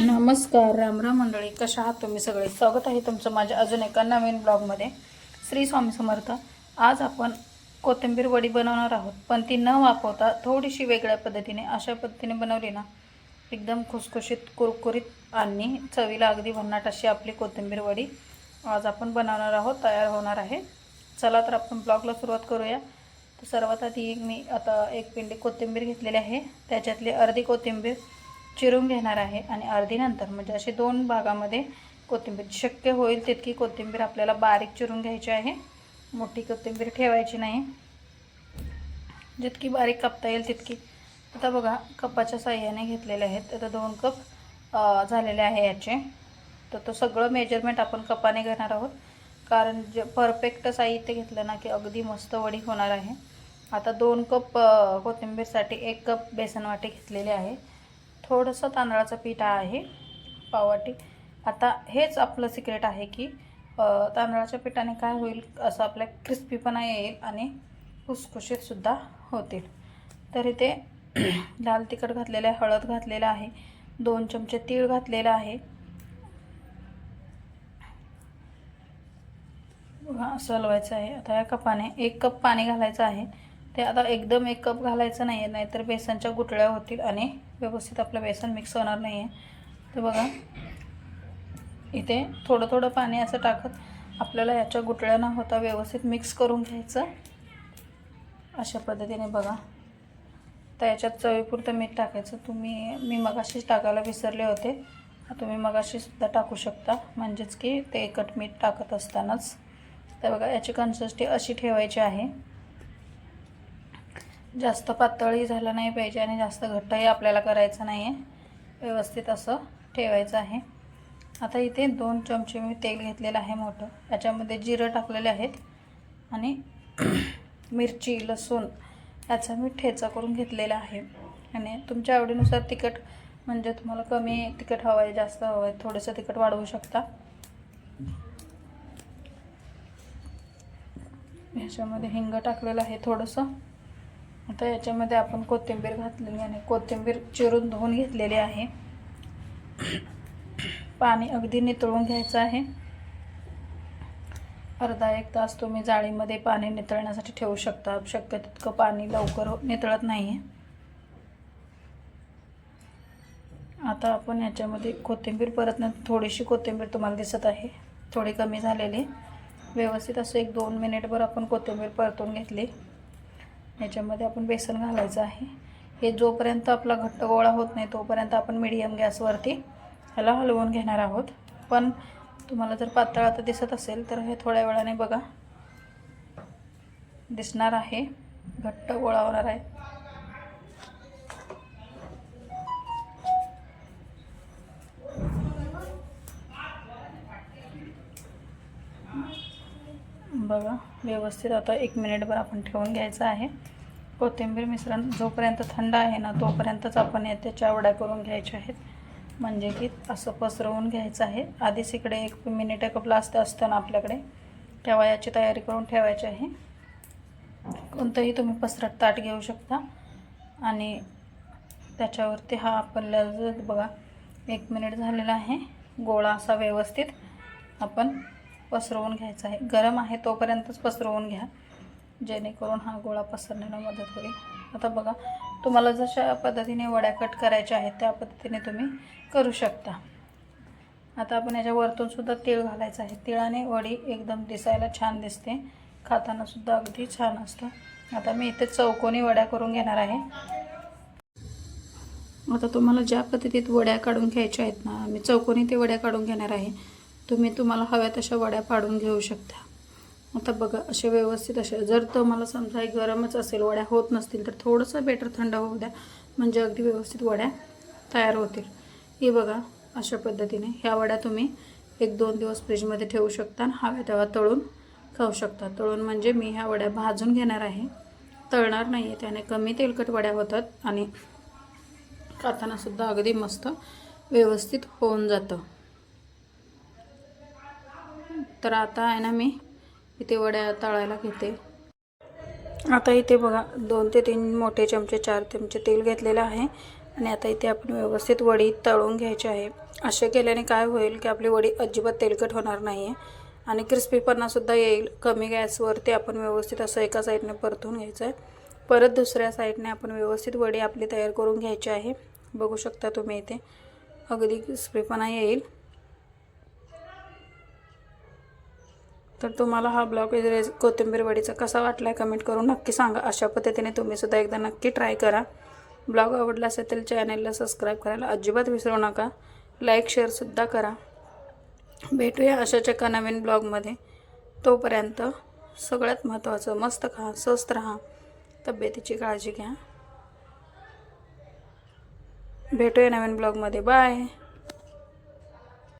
नमस्कार रामराम मंडळी कशा आहात तुम्ही सगळे? स्वागत आहे तुमचं माझ्या अजून एका नवीन ब्लॉगमध्ये. श्री स्वामी समर्थ. आज आपण कोथिंबीर वडी बनवणार आहोत पण ती न वापरता थोडीशी वेगळ्या पद्धतीने अशा पद्धतीने बनवली ना एकदम खुसखुशीत कुरकुरीत आणि चवीला अगदी भन्नाट अशी आपली कोथिंबीर वडी आज आपण बनवणार आहोत तयार होणार आहे. चला तर आपण ब्लॉगला सुरुवात करूया. तर सर्वात आधी मी आता एक पिंडी कोथिंबीर घेतलेली आहे. त्याच्यातली अर्धी कोथिंबीर चिरून घेणार आहे आणि अर्धी नंतर म्हणजे असे दोन भागामध्ये कोथिंबीर शक्य होईल तितकी कोथिंबीर आपल्याला बारीक चिरून घ्यायची आहे. मोठी कोथिंबीर ठेवायची नाही. जितकी बारीक कापता येईल तितकी. आता बघा कपाच्या साह्याने घेतलेले आहेत. आता दोन कप झालेले आहे याचे. तर तो सगळं मेजरमेंट आपण कपाने घेणार आहोत. कारण जे परफेक्ट साहित्य घेतलं ना की अगदी मस्त वडी होणार आहे. आता दोन कप कोथिंबीरसाठी एक कप बेसन वाटी घेतलेली आहे. थोडंसं तांदळाचं पीठ आहे पाववाटी. आता हेच आपलं सिक्रेट आहे की तांदळाच्या पिठाने काय होईल असं आपल्या क्रिस्पीपणा येईल आणि खुसखुशीतसुद्धा होतील. तर इथे लाल तिखट घातलेलं आहे हळद घातलेलं आहे दोन चमचे तीळ घातलेलं आहे. असं हलवायचं आहे. आता या कपाने एक कप पाणी घालायचं आहे. ते आता एकदम एक कप घालायचं नाही आहे नाहीतर बेसनच्या गुटळ्या होतील आणि व्यवस्थित आपलं बेसन मिक्स होणार नाही आहे तर बघा इथे थोडं थोडं पाणी असं टाकत आपल्याला याच्या गुटळ्या न होता व्यवस्थित मिक्स करून घ्यायचं. अशा पद्धतीने बघा. तर याच्यात चवीपुरतं मीठ टाकायचं. तुम्ही मी मगाशीच टाकायला विसरले होते. तुम्ही मगाशीसुद्धा टाकू शकता. म्हणजेच की ते एकट मीठ टाकत असतानाच. तर बघा याची कन्सिस्टी अशी ठेवायची आहे. जास्त पातळही झालं नाही पाहिजे आणि जास्त घट्टही आपल्याला करायचं नाही आहे व्यवस्थित असं ठेवायचं आहे. आता इथे दोन चमचे मी तेल घेतलेलं आहे मोठं. याच्यामध्ये जिरं टाकलेले आहेत आणि मिरची लसूण याचा मी ठेचा करून घेतलेला आहे. आणि तुमच्या आवडीनुसार तिखट म्हणजे तुम्हाला कमी तिखट हवं आहे जास्त हवं आहे थोडंसं तिखट वाढवू शकता. ह्याच्यामध्ये हिंग टाकलेलं आहे थोडंसं. आता याच्यामध्ये आपण कोथिंबीर घातलेली आणि कोथिंबीर चिरून धुवून घेतलेली आहे. पाणी अगदी नितळून घ्यायचं आहे. अर्धा एक तास तुम्ही जाळीमध्ये पाणी नितळण्यासाठी ठेवू शकता. शक्य तितकं पाणी लवकर हो- नितळत नाही आहे आता आपण याच्यामध्ये कोथिंबीर परत थोडीशी कोथिंबीर तुम्हाला दिसत आहे. थोडी कमी झालेली. व्यवस्थित असं एक दोन मिनिटभर आपण कोथिंबीर परतून घेतली. याच्यामध्ये आपण बेसन घालायचं आहे. हे जोपर्यंत आपला घट्ट गोळा होत नाही तोपर्यंत आपण मिडियम गॅसवरती ह्याला हलवून घेणार आहोत. पण तुम्हाला जर पातळ आता दिसत असेल तर हे थोड्या वेळाने बघा. दिसणार आहे. घट्ट गोळा होणार आहे. बघा व्यवस्थित आता एक मिनिटभर आपण ठेवून घ्यायचं आहे. कोथिंबीर मिश्रण जोपर्यंत थंड आहे ना तोपर्यंतच आपण या त्याच्या वड्या करून घ्यायच्या आहेत. म्हणजे की असं पसरवून घ्यायचं आहे. आधीच इकडे एक मिनिट एक प्लास्ट असतं ना आपल्याकडे. तेव्हा याची तयारी करून ठेवायची आहे. कोणतंही तुम्ही पसरट ताट घेऊ शकता. आणि त्याच्यावरती हा आपल्याला बघा एक मिनिट झालेला आहे. गोळा असा व्यवस्थित. आपण पसरवून घ्यायचा आहे. गरम आहे तोपर्यंतच पसरवून घ्या. जेणेकरून हा गोळा पसरण्याला मदत होईल. आता बघा तुम्हाला जशा पद्धतीने वड्या कट करायच्या आहेत त्या पद्धतीने तुम्ही करू शकता. आता आपण याच्या वरतून सुद्धा तीळ घालायचं आहे. तिळाने वडी एकदम दिसायला छान दिसते. खाताना सुद्धा अगदी छान असतं. आता मी इथे चौकोनी वड्या करून घेणार आहे. आता तुम्हाला ज्या पद्धतीत वड्या काढून घ्यायच्या आहेत ना मी चौकोनी ते वड्या काढून घेणार आहे. तुम्ही तुम्हाला हव्या तशा वड्या पाडून घेऊ शकता. आता बघा असे व्यवस्थित असे. जर तुम्हाला समजा हे गरमच असेल वड्या होत नसतील तर थोडंसं बेटर थंड होऊ द्या. म्हणजे अगदी व्यवस्थित वड्या तयार होतील. हे बघा अशा पद्धतीने ह्या वड्या तुम्ही एक दोन दिवस फ्रीजमध्ये ठेवू शकता आणि हव्या तेव्हा तळून खाऊ शकता. तळून म्हणजे मी ह्या वड्या भाजून घेणार आहे. तळणार नाही आहे त्याने कमी तेलकट वड्या होतात आणि खातानासुद्धा अगदी मस्त व्यवस्थित होऊन जातं. तर आता आहे ना मी इथे वड्या तळायला घेते. आता इथे बघा दोन ते तीन मोठे चमचे चार चमचे तेल घेतलेलं आहे. आणि आता इथे आपण व्यवस्थित वडी तळून घ्यायची आहे. असे केल्याने काय होईल की आपली वडी अजिबात तेलकट होणार नाही आहे आणि क्रिस्पीपणासुद्धा येईल. कमी गॅसवरती आपण व्यवस्थित असं एका साईडने परतून घ्यायचं आहे परत दुसऱ्या साईडने आपण व्यवस्थित वडी आपली तयार करून घ्यायची आहे. बघू शकता तुम्ही इथे. अगदी क्रिस्पीपणा येईल. तर तुम्हाला हा ब्लॉग रेस कोथिंबीर वडीचा कसा वाटला आहे कमेंट करून नक्की सांगा. अशा पद्धतीने तुम्हीसुद्धा एकदा नक्की ट्राय करा. ब्लॉग आवडला असेल तर चॅनलला सबस्क्राईब करायला अजिबात विसरू नका. लाईक शेअरसुद्धा करा. भेटूया अशाच एका नवीन ब्लॉगमध्ये. तोपर्यंत सगळ्यात महत्त्वाचं मस्त खा स्वस्त राहा. तब्येतीची काळजी घ्या. भेटूया नवीन ब्लॉगमध्ये. बाय.